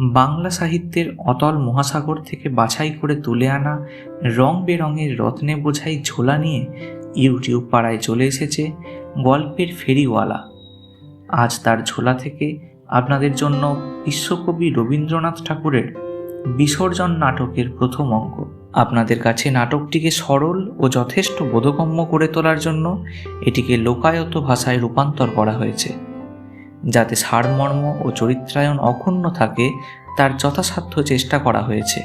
বাংলা সাহিত্যের অতল মহাসাগর থেকে বাছাই করে তুলে আনা রং বেরঙের রত্নে বোঝাই ঝোলা নিয়ে ইউটিউব পাড়ায় চলে এসেছে গল্পের ফেরিওয়ালা। আজ তার ঝোলা থেকে আপনাদের জন্য বিশ্বকবি রবীন্দ্রনাথ ঠাকুরের বিসর্জন নাটকের প্রথম অঙ্ক। আপনাদের কাছে নাটকটিকে সরল ও যথেষ্ট বোধগম্য করে তোলার জন্য এটিকে লোকায়ত ভাষায় রূপান্তর করা হয়েছে, যাতে সারমর্ম ও চরিত্রায়ন অক্ষুণ্ণ থাকে তার যথাসাধ্য চেষ্টা করা হয়েছে।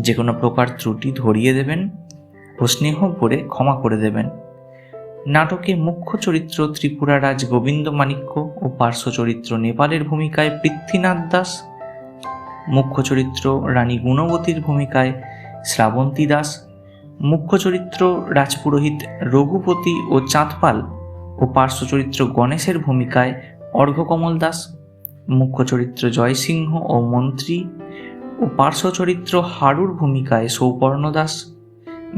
যে কোনো প্রকার ত্রুটি ধরিয়ে দেবেন ও স্নেহ করে ক্ষমা করে দেবেন। নাটকে মুখ্য চরিত্র ত্রিপুরা রাজ গোবিন্দ মাণিক্য ও পার্শ্ব চরিত্র নেপালের ভূমিকায় পৃথ্বীনাথ দাস। মুখ্য চরিত্র রানী গুণবতীর ভূমিকায় শ্রাবন্তী দাস। মুখ্য চরিত্র রাজপুরোহিত রঘুপতি ও চাঁদপাল ও পার্শ্ব চরিত্র গণেশের ভূমিকায় অর্ঘ্যকমল দাস। মুখ্য চরিত্র জয়সিংহ ও মন্ত্রী ও পার্শ্ব চরিত্র হারুর ভূমিকায় সৌপর্ণ দাস।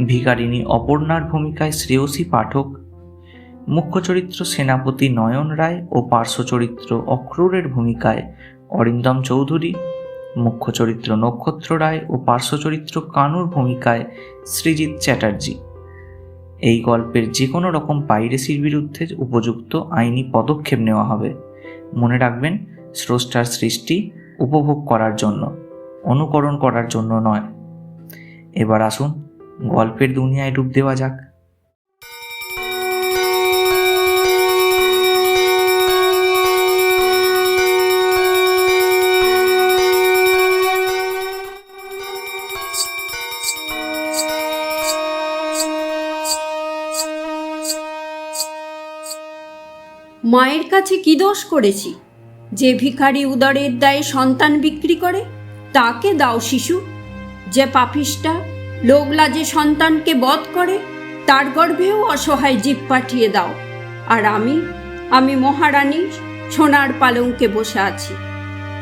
ভিকারিণী অপর্ণার ভূমিকায় শ্রেয়সী পাঠক মুখ্য চরিত্র সেনাপতি নয়ন রায় ও পার্শ্ব চরিত্র অক্রূরের ভূমিকায় অরিন্দম চৌধুরী, মুখ্য চরিত্র নক্ষত্র রায় ও পার্শ্ব চরিত্র কানুর ভূমিকায় সৃজিৎ চ্যাটার্জি। এই গল্পের যে কোনো রকম পাইরেসির বিরুদ্ধে উপযুক্ত আইনি পদক্ষেপ নেওয়া হবে। মনে রাখবেন, স্রষ্টার সৃষ্টি উপভোগ করার জন্য, অনুকরণ করার জন্য নয়। এবার আসুন গল্পের দুনিয়ায় ডুব দেওয়া যাক। মায়ের কাছে কি দোষ করেছি? যে ভিখারি উদরের দায়ে সন্তান বিক্রি করে, তাকে দাও শিশু। যে পাপিষ্টা লোকলাজে সন্তানকে বধ করে, তার গর্ভেও অসহায় জীব পাঠিয়ে দাও। আর আমি আমি মহারানী সোনার পালঙ্কে বসে আছি।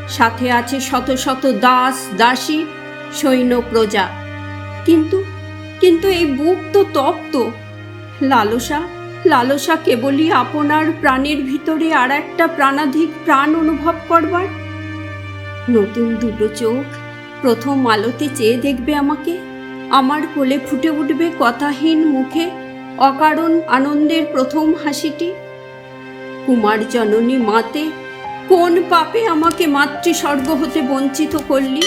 সাথে আছে শত শত দাস, দাসী, সৈন্য প্রজা। কিন্তু কিন্তু এই বুক তো তপ্ত। লালসা লালসা কেবলই আপনার প্রাণের ভিতরে আর একটা প্রাণাধিক প্রাণ অনুভব করবার? নতুন দুটো চোখ প্রথম আলোতে চেয়ে দেখবে আমাকে। আমার কোলে ফুটে উঠবে কথাহীন মুখে অকারণ আনন্দের প্রথম হাসিটি। কুমার জননী মাতে কোন পাপে আমাকে মাতৃস্বর্গ হতে বঞ্চিত করলি?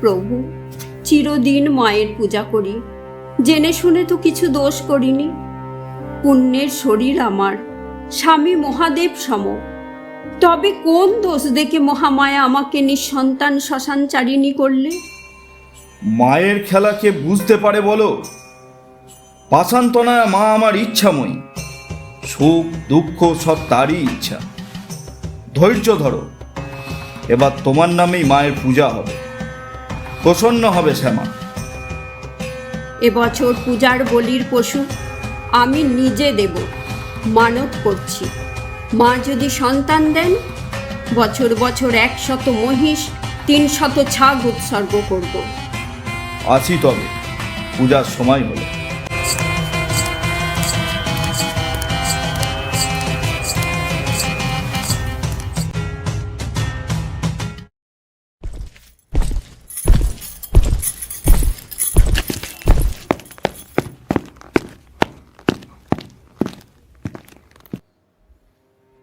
প্রভু, চিরদিন মায়ের পূজা করি। জেনে শুনে তো কিছু দোষ করিনি। পুণ্যের শরীর আমার, স্বামী মহাদেব সম। তবে কোন দোষ দেখে মহামায়া আমাকে নিঃসন্তান শ্মশানচারিণী করলে? মায়ের খেলাকে বুঝতে পারে বলো? পাশান্তনায় মা আমার ইচ্ছাময়ী। সুখ, দুঃখ সব তারই ইচ্ছা। ধৈর্য ধরো। এবার তোমার নামেই মায়ের পূজা হবে। প্রসন্ন হবে শ্যামা। এবছর পূজার বলির পশু আমি নিজে দেব মানত করছি। মা যদি সন্তান দেন বছর বছর একশত মহিষ তিন শত ছাগ উৎসর্গ করব। আছি তবে পূজার সময় হলো।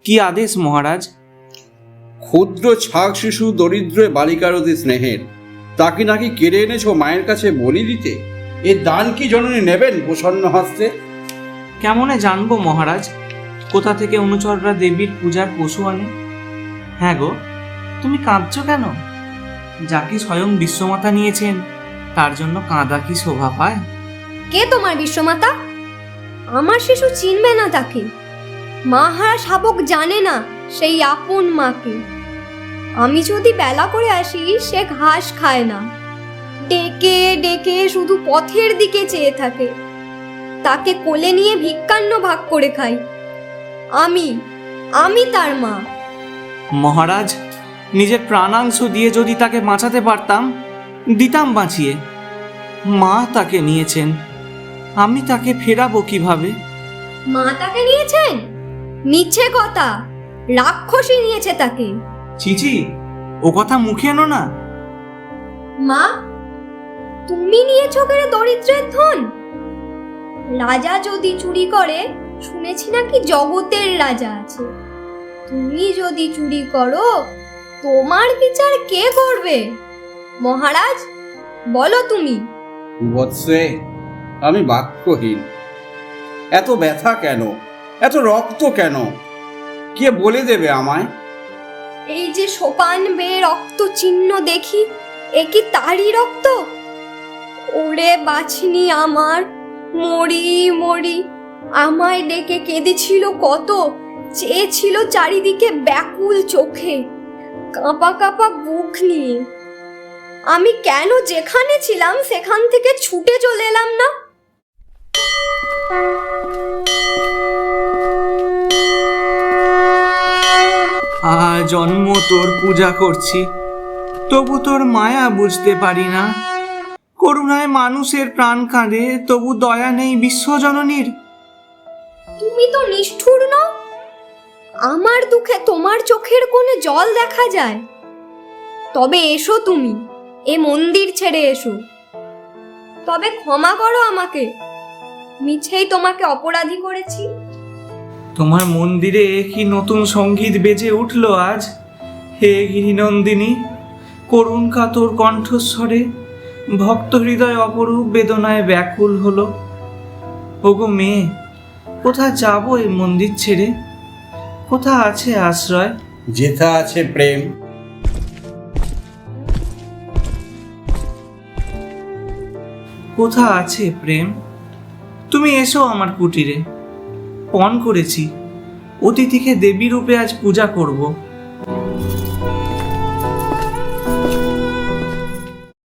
কি আদেশ মহারাজ? ক্ষুদ্র ছাগ শিশু দরিদ্র বালিকার অতি স্নেহের তাকে নাকি কেড়ে এনেছো মায়ের কাছে বলি দিতে? এ দান কি জননী নেবেন প্রসন্ন হস্তে? কেমনে জানব মহারাজ? কোথা থেকে অনুচররা দেবীর পূজার পশু আনে? হ্যাঁ গো তুমি কাঁদছো কেন? যাকে স্বয়ং বিশ্বমাতা নিয়েছেন তার জন্য কাঁদা কি শোভা পায়? কে তোমার বিশ্বমাতা? আমার শিশু চিনবে না তাকে। মা হারা শাবক জানে না সেই আপন মাকে। আমি যদি বেলা করে আসি সে ঘাস খায় না। ডেকে ডেকে শুধু পথের দিকে চেয়ে থাকে। তাকে কোলে নিয়ে ভিক্ষান্ন ভাগ করে খাই আমি আমি তার মা। মহারাজ নিজের প্রাণাংশ দিয়ে যদি তাকে বাঁচাতে পারতাম দিতাম বাঁচিয়ে। মা তাকে নিয়েছেন। আমি তাকে ফেরাবো কীভাবে? মা তাকে নিয়েছেন? মিছে কথা। রাক্ষসী নিয়েছে তাকে। চিচি ও কথা মুখে এনো না। মা তুমি নিয়েছো কেন দরিদ্রের ধন? রাজা যদি চুরি করে শুনেছি নাকি জগতের রাজা আছে। তুমি যদি চুরি করো তোমার বিচার কে করবে? মহারাজ বলো তুমি। বৎসে আমি বাক্যহীন। এত ব্যথা কেন? এত রক্ত কেন? কে বলে দেবে আমায়? এই যে সোপান বেয়ে রক্ত চিহ্ন দেখি, এ কি তারই রক্ত? ওরে বাছনি আমার, মরি মরি, আমায় ডেকে কেঁদেছিল কত, চেয়েছিল চারিদিকে ব্যাকুল চোখে, কাঁপা কাঁপা বুক নিয়ে। আমি কেন যেখানে ছিলাম সেখান থেকে ছুটে চলে এলাম না? জন্ম তোর পূজা করছি। তবু তোর মায়া বুঝতে পারি না। করুণায় মানুষের প্রাণ কাঁদে, তবু দয়া নেই বিশ্বজননীর। তুমি তো নিষ্ঠুর নও আমার দুঃখে তোমার চোখের কোণে জল দেখা যায়। তবে এসো তুমি, এ মন্দির ছেড়ে এসো। তবে ক্ষমা করো আমাকে। মিছেই তোমাকে অপরাধী করেছি। তোমার মন্দিরে কি নতুন সংগীত বেজে উঠল আজ? হে গিরিনন্দিনী করুণ কাতর কণ্ঠস্বরে ভক্ত হৃদয় অপরূপ বেদনায় ব্যাকুল হলো। ওগো মেয়ে কোথা যাব এই মন্দির ছেড়ে? কোথা আছে আশ্রয়? যেথা আছে প্রেম। কোথা আছে প্রেম? তুমি এসো আমার কুটিরে। পণ করেছি। অতিথিকে দেবী রূপে আজ পূজা করব।